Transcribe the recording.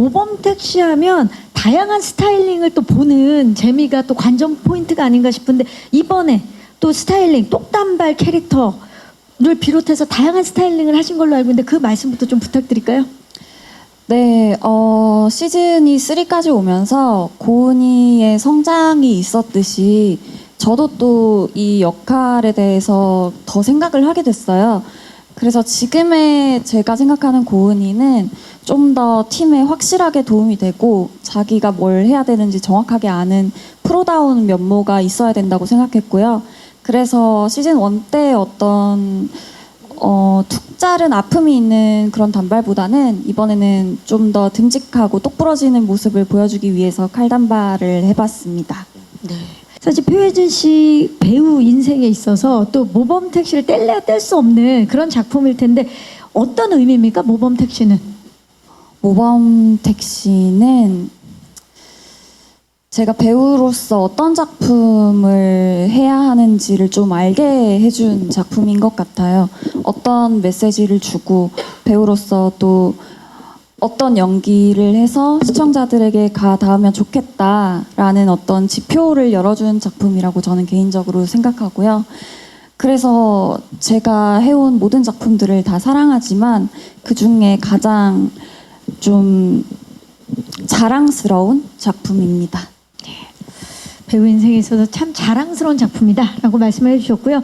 모범 택시 하면 다양한 스타일링을 또 보는 재미가 또 관전 포인트가 아닌가 싶은데 이번에 또 스타일링 똑단발 캐릭터를 비롯해서 다양한 스타일링을 하신 걸로 알고 있는데 그 말씀부터 좀 부탁드릴까요? 네, 어, 시즌이 3까지 오면서 고은이의 성장이 있었듯이 저도 또 이 역할에 대해서 더 생각을 하게 됐어요. 그래서 지금의 제가 생각하는 고은이는 좀 더 팀에 확실하게 도움이 되고 자기가 뭘 해야 되는지 정확하게 아는 프로다운 면모가 있어야 된다고 생각했고요. 그래서 시즌 1 때 어떤 어, 툭 자른 아픔이 있는 그런 단발보다는 이번에는 좀 더 듬직하고 똑부러지는 모습을 보여주기 위해서 칼단발을 해봤습니다. 사실 표혜진 씨 배우 인생에 있어서 또 모범 택시를 뗄래야 뗄 수 없는 그런 작품일 텐데 어떤 의미입니까 모범 택시는? 모범 택시는 제가 배우로서 어떤 작품을 해야 하는지를 좀 알게 해준 작품인 것 같아요. 어떤 메시지를 주고 배우로서 또 어떤 연기를 해서 시청자들에게 가 닿으면 좋겠다라는 어떤 지표를 열어준 작품이라고 저는 개인적으로 생각하고요. 그래서 제가 해온 모든 작품들을 다 사랑하지만 그 중에 가장 좀 자랑스러운 작품입니다. 배우 인생에 있어서 참 자랑스러운 작품이다라고 말씀해 주셨고요.